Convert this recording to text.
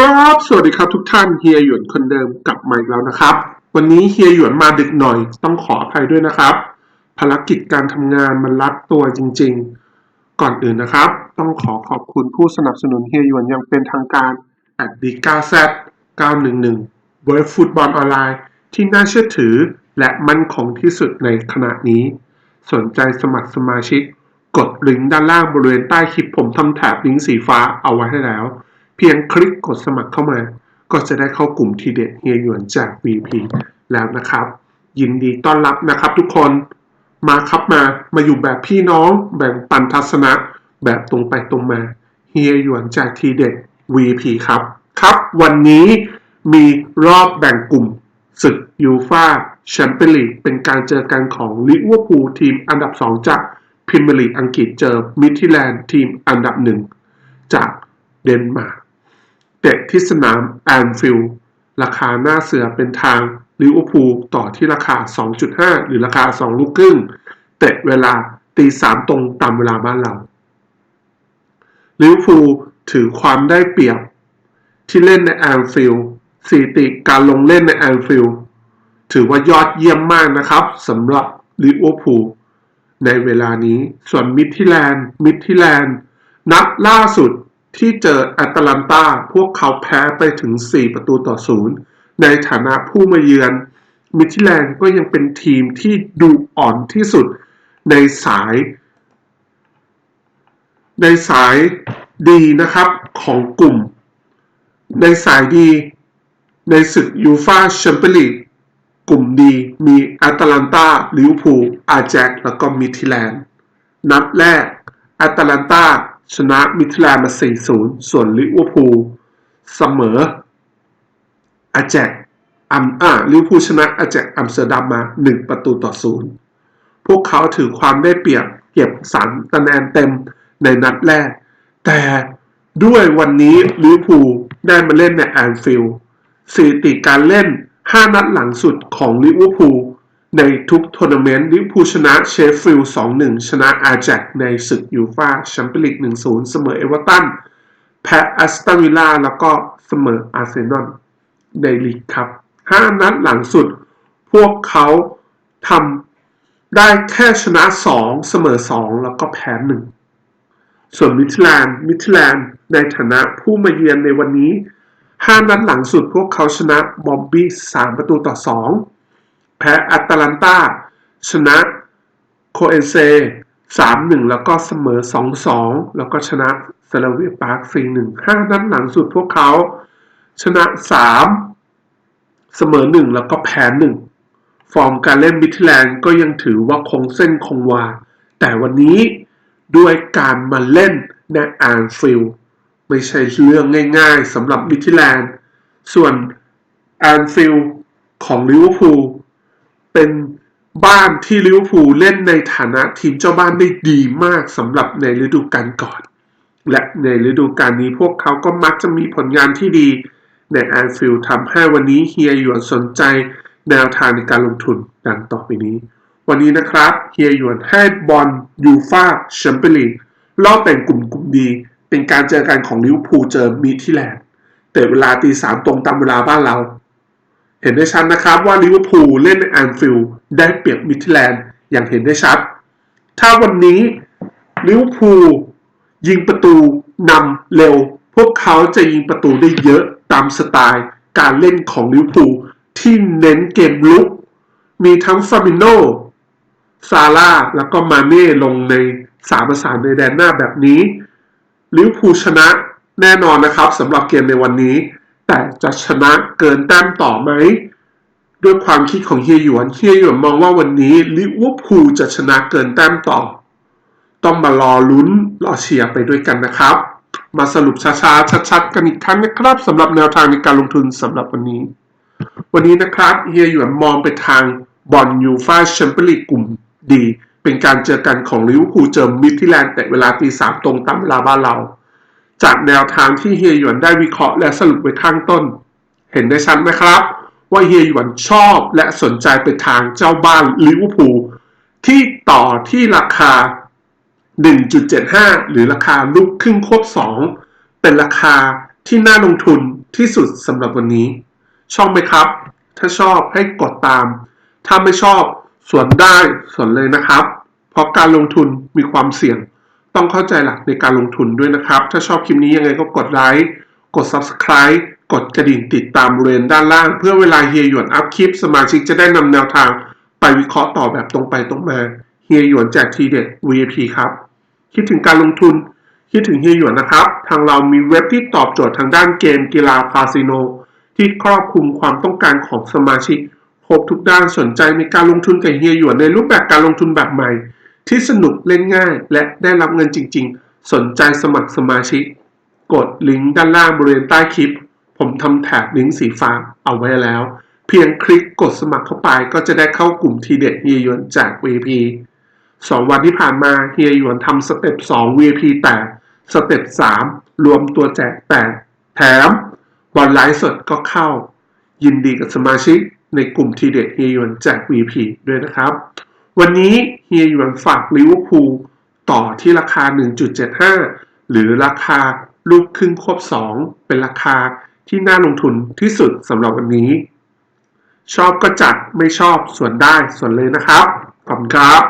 ครับ สวัสดีครับทุกท่านเฮียหยวนคนเดิมกลับมาอีกแล้วนะครับ วันนี้เฮียหยวนมาดึกหน่อย ต้องขออภัยด้วยนะครับ ภารกิจการทำงานมันรัดตัวจริง ๆ ก่อนอื่นนะครับ ต้องขอขอบคุณผู้สนับสนุนเฮียหยวนอย่างเป็นทางการ a d d i g a z 911 World Football Online ที่น่าเชื่อถือและมั่นคงที่สุดในขณะนี้ สนใจสมัครสมาชิก กดลิงก์ด้านล่างบริเวณใต้คลิปผมทำแถบลิงก์สีฟ้าเอาไว้ให้แล้ว เพียงคลิกกดสมัครเข้ามา ก็จะได้เข้ากลุ่มทีเด็ดเฮียหยวนจาก VP แล้วนะครับ ยินดีต้อนรับนะครับทุกคนมาครับมามาอยู่แบบพี่น้องแบ่งปันทัศนะ แบบตรงไปตรงมาเฮียหยวนจากทีเด็ด VP ครับครับ วันนี้มีรอบแบ่งกลุ่มศึกยูฟาแชมเปี้ยนลีกเป็นการเจอกันของลิเวอร์พูลทีมอันดับ 2 จากพรีเมียร์ลีกอังกฤษเจอมิด d แลนด์ทีมอันดับหนึ่งจากเดนมาร์ก เตะที่สนามแอนฟิลด์ราคาหน้าเสือเป็นทางลิเวอร์พูลต่อที่ราคา 2.5 หรือราคา 2 ลูกครึ่ง เตะเวลาตีสามตรงตามเวลาบ้านเราลิเวอร์พูลถือความได้เปรียบที่เล่นในแอนฟิลด์สถิติการลงเล่นในแอนฟิลด์ถือว่ายอดเยี่ยมมากนะครับสำหรับลิเวอร์พูลในเวลานี้ส่วนมิดที่แลนด์มิดที่แลนด์นัดล่าสุด ที่เจอแอตแลนตาพวกเขาแพ้ไปถึง 4 ประตูต่อศูนย์ในฐานะผู้มาเยือน มิที่แลนด์ก็ยังเป็นทีมที่ดูอ่อนที่สุดในสาย ในสายดีนะครับของกลุ่ม ในสายดี ในศึกยูฟาแชมเปี้ยนลีกกลุ่มดีมีแอตแลนตาลิวอร์พูอาแจ็คแล้วก็มิทิแลนด์นัดแรกแอตแลนตา ชนะมิดทิลนด์มา 4-0 ส่วนลิเวอร์พูลเสมออาแจ็คอัมอ่าลิเวอร์พูลชนะอาแจ็คอัมสเตอร์ดัมมา 1 ประตูต่อ 0 พวกเขาถือความได้เปรียบเก็บ3คะแนนเต็มในนัดแรก แต่ด้วยวันนี้ลิเวอร์พูลได้มาเล่นในแอนฟิลด์สถิติการเล่น 5 นัดหลังสุดของลิเวอร์พูล ในทุกทัวร์นาเมนต์ลิเวอร์พูลชนะเชฟฟิลด์2-1 ชนะอาแจ็คในศึกยูฟาแชมเปี้ยนลีก1-0 เสมอเอเวอร์ตันแพ้แอสตันวิลล่าแล้วก็เสมออาร์เซนอลในลีกครับ 5 นัดหลังสุด พวกเขาทำได้แค่ชนะ 2 เสมอ 2 แล้วก็แพ้ 1 ส่วนมิทแลนด์มิทแลนด์ในฐานะผู้มาเยือนในวันนี้ 5 นัดหลังสุดพวกเขาชนะบอมบี้ 3 ประตูต่อ 2 แพ้แอตแลนตาชนะโคเอนเซ3-1แล้วก็เสมอ2-2แล้วก็ชนะเซลวีปาร์ค4-1 5นัดหลังสุดพวกเขา ชนะ3เสมอ1แล้วก็แพ้1ฟอร์มการเล่นมิทแลนด์ก็ยังถือว่าคงเส้นคงวา แต่วันนี้ด้วยการมาเล่นในแอนฟิลไม่ใช่เรื่องง่ายๆสำหรับมิทแลนด์ส่วนแอนฟิลของลิเวอร์พูล เป็นบ้านที่ลิเวอร์พูลเล่นในฐานะทีมเจ้าบ้านได้ดีมากสำหรับในฤดูกาลก่อน และในฤดูกาลนี้พวกเขาก็มักจะมีผลงานที่ดีในแอนฟิลด์ทำให้วันนี้เฮียหยวนสนใจแนวทางในการลงทุนดังต่อไปนี้ วันนี้นะครับเฮียหยวนให้บอลยูฟาแชมเปี้ยนลีกรอบแบ่งกลุ่มกลุ่มดี เป็นการเจอกันของลิเวอร์พูลเจอมีที่แลนด์แต่เวลาตีสามตรงตามเวลาบ้านเรา เห็นได้ชัดนะครับว่าลิเวอร์พูลเล่นในแอนฟิลด์ได้เปรียบมิดแลนด์อย่างเห็นได้ชัด ถ้าวันนี้ลิเวอร์พูลยิงประตูนำเร็ว พวกเขาจะยิงประตูได้เยอะตามสไตล์การเล่นของลิเวอร์พูลที่เน้นเกมลุก มีทั้งฟาบิโนซาร่าแล้วก็มาเน่ลงในสามประสานในแดนหน้าแบบนี้ลิเวอร์พูลชนะแน่นอนนะครับสำหรับเกมในวันนี้ แต่จะชนะเกินแต้มต่อไหม ด้วยความคิดของเฮียหยวนเฮียหยวนมองว่าวันนี้ลิเวอร์พูลจะชนะเกินแต้มต่อ ต้องมารอลุ้นรอเชียร์ไปด้วยกันนะครับ มาสรุปช้าๆชัดๆกันอีกครั้งนะครับสำหรับแนวทางในการลงทุนสำหรับวันนี้ วันนี้นะครับเฮียหยวนมองไปทางบอลยูฟาแชมเปี้ยนลีกกลุ่มดี เป็นการเจอกันของลิเวอร์พูลเจอมิดที่แลนด์แต่เวลาตีสามตรงตามเวลาบ้านเรา จากแนวทางที่เฮียหยวนได้วิเคราะห์และสรุปไว้ข้างต้น เห็นได้ชัดไหมครับ ว่าเฮียหยวนชอบและสนใจไปทางเจ้าบ้านลิเวอร์พูลที่ต่อที่ราคา 1.75 หรือราคาลูกครึ่งควบ 2 เป็นราคาที่น่าลงทุนที่สุดสำหรับวันนี้ ชอบไหมครับ ถ้าชอบให้กดตาม ถ้าไม่ชอบส่วนได้ส่วนเลยนะครับ เพราะการลงทุนมีความเสี่ยง ต้องเข้าใจหลักในการลงทุนด้วยนะครับ ถ้าชอบคลิปนี้ยังไงก็กดไลค์ กด Subscribe กดกระดิ่งติดตามบริเวณด้านล่าง เพื่อเวลาเฮียหยวนอัพคลิป สมาชิกจะได้นำแนวทางไปวิเคราะห์ต่อแบบตรงไปตรงมา เฮียหยวนแจกทีเด็ด VIP ครับ คิดถึงการลงทุน คิดถึงเฮียหยวนนะครับ ทางเรามีเว็บที่ตอบโจทย์ทางด้านเกมกีฬาคาสิโน ที่ครอบคลุมความต้องการของสมาชิกครบทุกด้านสนใจในการลงทุนกับเฮียหยวนในรูปแบบการลงทุนแบบใหม่ ที่สนุกเล่นง่าย และได้รับเงินจริง ๆ สนใจสมัครสมาชิก กดลิงก์ด้านล่างบริเวณใต้คลิป ผมทำแถบลิงก์สีฟ้าเอาไว้แล้ว เพียงคลิกกดสมัครเข้าไปก็จะได้เข้ากลุ่มทีเด็ดเฮียหยวนจาก VP สองวันที่ผ่านมาเฮียหยวนทำสเต็ป 2 VP แตกสเต็ป 3 รวมตัวแจกแตกแถมบอลไลฟ์สดก็เข้า ยินดีกับสมาชิกในกลุ่มทีเด็ดเฮียหยวนแจก VP ด้วยนะครับ วันนี้เฮียหยวนฝากลิเวอร์พูลต่อที่ราคา 1.75 หรือราคาลูกครึ่งควบ 2 เป็นราคาที่น่าลงทุนที่สุดสำหรับวันนี้ ชอบก็จัดไม่ชอบส่วนได้ส่วนเลยนะครับ ขอบคุณครับ